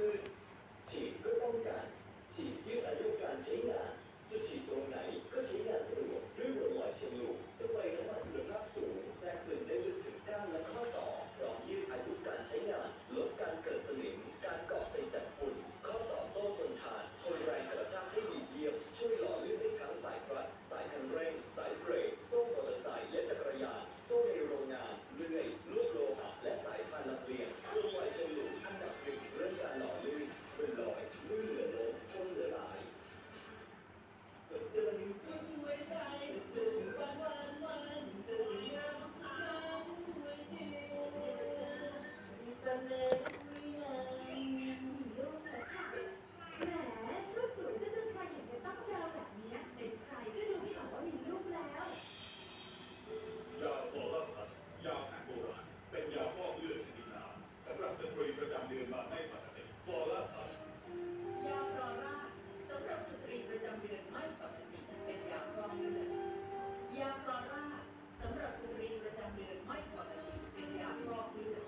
ลื่นฉีดเพื่อป้องกันฉีดยืดอายุการใช้งานจะฉีดตรงไหนก็ใช้งาน ดือนมาไม่ปกติฟลอร่าตัยาฟลอร่าสำหรับสตรีประจำเดือนไม่ปกติเป็นยาฟลอเลือดยาฟลอร่าสำหรับสตรีประจำเดือนไม่ปกติเป็นยาฟลอเลือด